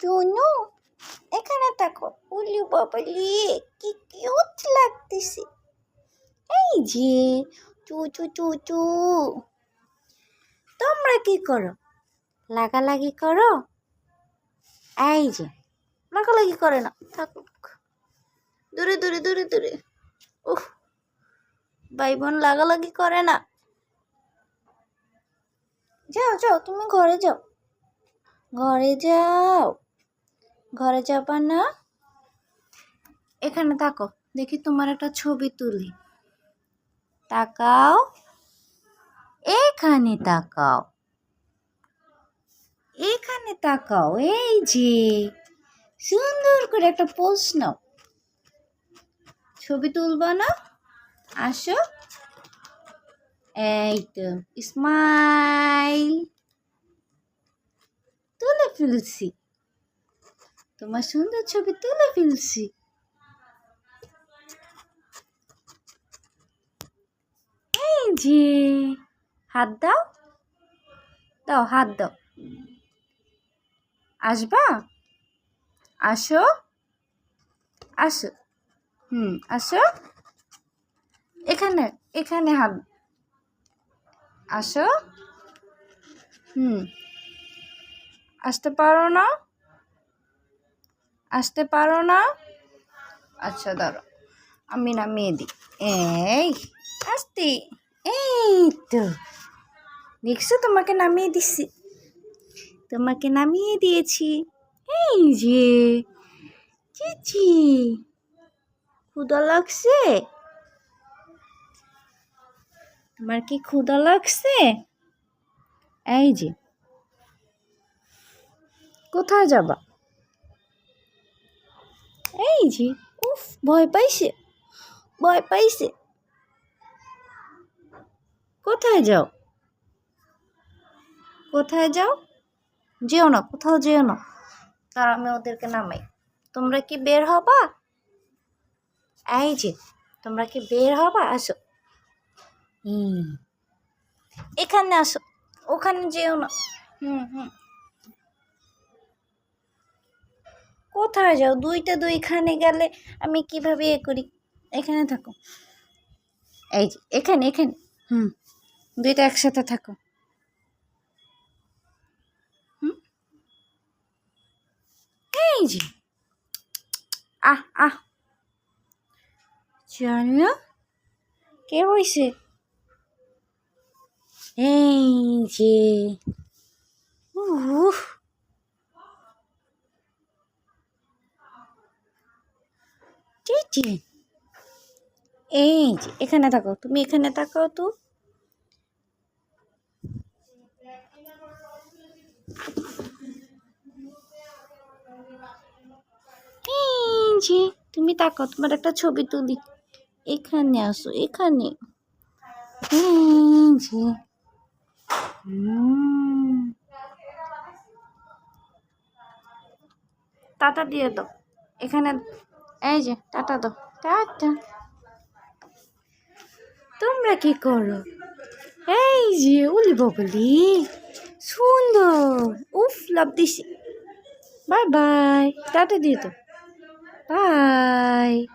চুনু এখানে থাকো উলি বাবালি, কি কিউট লাগতেছে। এই যে চু চু চু চু তোমরা কি করো? লাগালাগি করো? এই যে, লাগালাগি করে না থাকুক। দূরে দূরে দূরে দূরে। উহ ভাই বোন লাগালাগি করে না। যাও যাও, তুমি ঘরে যাও। ঘরে যাও। ঘরে যাবা না এখানে তাকো দেখি তোমার একটা ছবি তুলি। তাকাও। এখানে তাকাও। এখানে তাকাও। এই যে, সুন্দর করে একটা প্রশ্ন ছবি তুলবা না? আসো। এই তো স্মাইল ফেলছি। তোমার সুন্দর ছবি তুলে ফেলছি। এই যে, হাত দাও। দাও, হাত দাও। আসবা? আসো? আসো। হুম, আসো। এখানে এখানে হাত, আসো। হুম। আসতে পারো না? আসতে পারো না? আচ্ছা দাঁড়ো আমি নামিয়ে দিই। এই, আসতে। এই তো। দেখছ, তোমাকে নামিয়ে দিছি। তোমাকে নামিয়ে দিয়েছি। এই যে। চিচি ক্ষুদা লাগছে? তোমার কি ক্ষুদা লাগছে? এই যে। কোথায় যাবা? এই যে উফ ভয় পাইছে ভয় পাইছে। কোথায় যাও? কোথায় যাও? যেও না কোথাও যেও না। তার আমি ওদেরকে নামাই। তোমরা কি বের হবা? এই যে তোমরা কি বের হবা? আসো। হুম। এখানে আসো ওখানে যেও না। হুম হুম। কোথায় যাও? দুইটা দুইখানে গেলে আমি কীভাবে এ করি? এখানে থাকো। এই যে, এখানে এখানে। হুম, দুইটা একসাথে থাকো। এই যে। আহ আহ। জানো কে হয়েছে এই যে। উহ। চিচি এই যে, এখানে থাকো। তুমি এখানে তাকাও তো। তুমি তাকাও তোমার একটা ছবি তুলি। এখানে আসো, এখানে। টাটা দিয়ে দাও। এখানে এই যে, টাটা দো টাটা। তোমরা কি করো? এই যে উলি ববলি সুন্দর। উফ, লাভ দিছি। বাই বাই, টাটা দিয়ে তো বাই।